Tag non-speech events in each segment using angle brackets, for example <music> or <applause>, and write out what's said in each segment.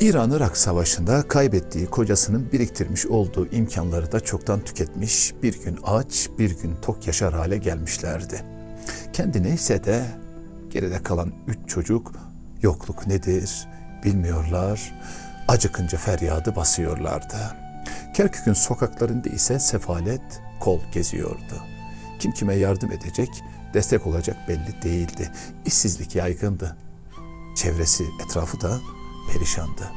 İran-Irak Savaşı'nda kaybettiği kocasının biriktirmiş olduğu imkanları da çoktan tüketmiş, bir gün aç, bir gün tok yaşar hale gelmişlerdi. Kendi neyse de geride kalan üç çocuk yokluk nedir bilmiyorlar, acıkınca feryadı basıyorlardı. Kerkük'ün sokaklarında ise sefalet kol geziyordu. Kim kime yardım edecek, destek olacak belli değildi. İşsizlik yaygındı. Çevresi, etrafı da perişandı.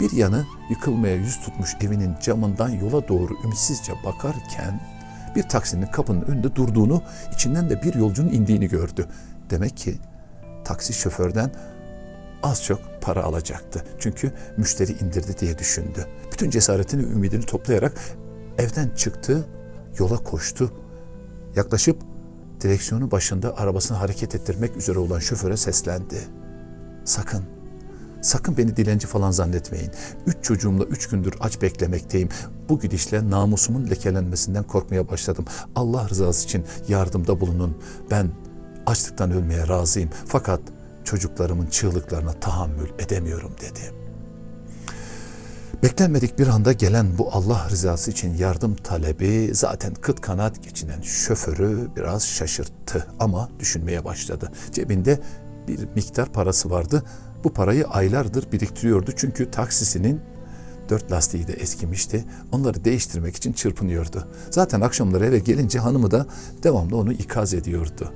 Bir yanı yıkılmaya yüz tutmuş evinin camından yola doğru ümitsizce bakarken bir taksinin kapının önünde durduğunu, içinden de bir yolcunun indiğini gördü. Demek ki taksi şoförden az çok para alacaktı. Çünkü müşteri indirdi diye düşündü. Bütün cesaretini, ümidini toplayarak evden çıktı, yola koştu. Yaklaşıp direksiyonu başında arabasını hareket ettirmek üzere olan şoföre seslendi. Sakın, sakın beni dilenci falan zannetmeyin. Üç çocuğumla üç gündür aç beklemekteyim. Bu gidişle namusumun lekelenmesinden korkmaya başladım. Allah rızası için yardımda bulunun. Ben açlıktan ölmeye razıyım. Fakat çocuklarımın çığlıklarına tahammül edemiyorum dedi. Beklenmedik bir anda gelen bu Allah rızası için yardım talebi zaten kıt kanaat geçinen şoförü biraz şaşırttı ama düşünmeye başladı. Cebinde bir miktar parası vardı. Bu parayı aylardır biriktiriyordu çünkü taksisinin dört lastiği de eskimişti. Onları değiştirmek için çırpınıyordu. Zaten akşamları eve gelince hanımı da devamlı onu ikaz ediyordu.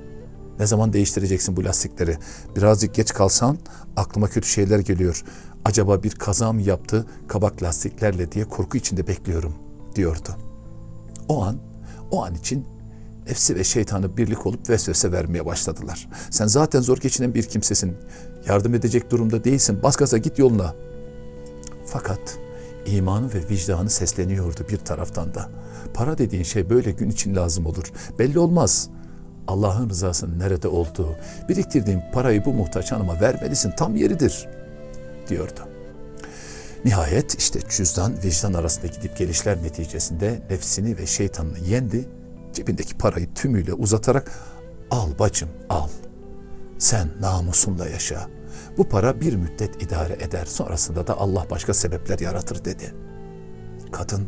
Ne zaman değiştireceksin bu lastikleri? Birazcık geç kalsan aklıma kötü şeyler geliyor. Acaba bir kaza mı yaptı kabak lastiklerle diye korku içinde bekliyorum diyordu. O an, o an için nefsi ve şeytanı birlik olup vesvese vermeye başladılar. Sen zaten zor geçinen bir kimsesin. Yardım edecek durumda değilsin. Bas git yoluna. Fakat imanı ve vicdanı sesleniyordu bir taraftan da. Para dediğin şey böyle gün için lazım olur. Belli olmaz. Allah'ın rızasının nerede olduğu, biriktirdiğin parayı bu muhtaç hanıma vermelisin tam yeridir diyordu. Nihayet işte cüzdan vicdan arasında gidip gelişler neticesinde nefsini ve şeytanını yendi. Cebindeki parayı tümüyle uzatarak al bacım al. Sen namusunla yaşa. Bu para bir müddet idare eder. Sonrasında da Allah başka sebepler yaratır dedi. Kadın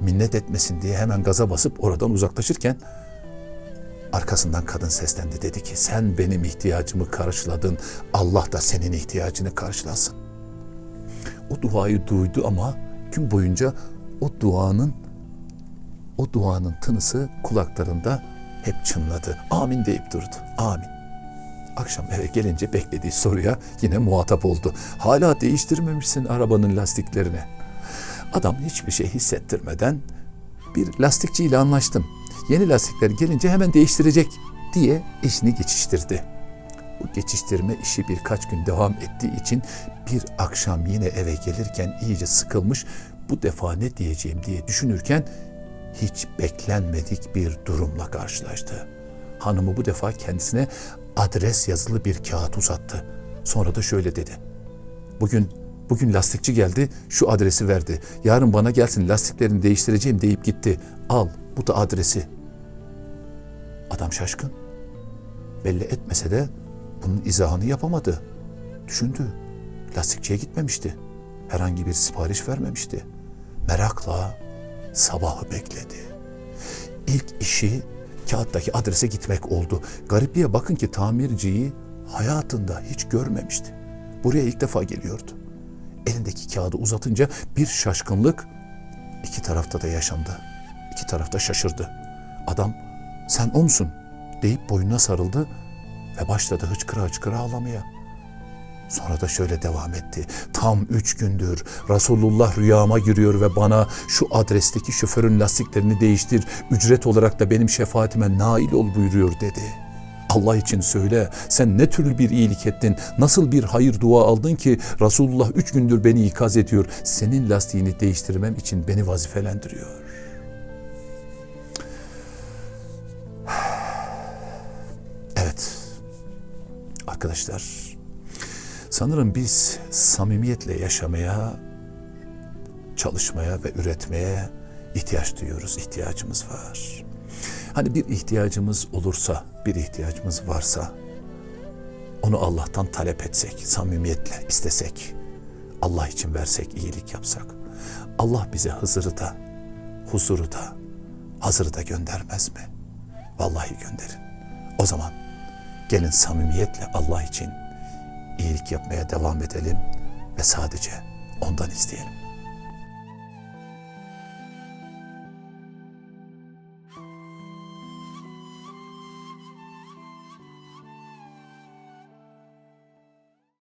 minnet etmesin diye hemen gaza basıp oradan uzaklaşırken arkasından kadın seslendi dedi ki sen benim ihtiyacımı karşıladın Allah da senin ihtiyacını karşılasın. O duayı duydu ama gün boyunca o duanın o duanın tınısı kulaklarında hep çınladı. Amin deyip durdu. Amin. Akşam eve gelince beklediği soruya yine muhatap oldu. Hala değiştirmemişsin arabanın lastiklerini. Adam hiçbir şey hissettirmeden bir lastikçiyle anlaştım. Yeni lastikler gelince hemen değiştirecek diye işini geçiştirdi. Bu geçiştirme işi birkaç gün devam ettiği için bir akşam yine eve gelirken iyice sıkılmış bu defa ne diyeceğim diye düşünürken hiç beklenmedik bir durumla karşılaştı. Hanımı bu defa kendisine adres yazılı bir kağıt uzattı. Sonra da şöyle dedi. Bugün bugün lastikçi geldi, şu adresi verdi. Yarın bana gelsin lastiklerini değiştireceğim deyip gitti. Al, bu da adresi. Adam şaşkın. Belli etmese de bunun izahını yapamadı. Düşündü. Lastikçiye gitmemişti. Herhangi bir sipariş vermemişti. Merakla sabahı bekledi. İlk işi kağıttaki adrese gitmek oldu. Garipliğe bakın ki tamirciyi hayatında hiç görmemişti. Buraya ilk defa geliyordu. Elindeki kağıdı uzatınca bir şaşkınlık iki tarafta da yaşandı. İki tarafta şaşırdı. Adam sen o musun deyip boynuna sarıldı ve başladı hıçkıra hıçkıra ağlamaya. Sonra da şöyle devam etti. Tam üç gündür Resulullah rüyama giriyor ve bana şu adresteki şoförün lastiklerini değiştir, ücret olarak da benim şefaatime nail ol buyuruyor dedi. Allah için söyle sen ne türlü bir iyilik ettin, nasıl bir hayır dua aldın ki Resulullah üç gündür beni ikaz ediyor, senin lastiğini değiştirmem için beni vazifelendiriyor. <sighs> Evet arkadaşlar Sanırım biz samimiyetle yaşamaya, çalışmaya ve üretmeye ihtiyaç duyuyoruz, ihtiyacımız var. Hani bir ihtiyacımız olursa, bir ihtiyacımız varsa onu Allah'tan talep etsek, samimiyetle istesek Allah için versek, iyilik yapsak. Allah bize Hızır'ı da, huzuru da, hazırı da göndermez mi? Vallahi gönderin. O zaman gelin samimiyetle Allah için iyilik yapmaya devam edelim ve sadece ondan isteyelim.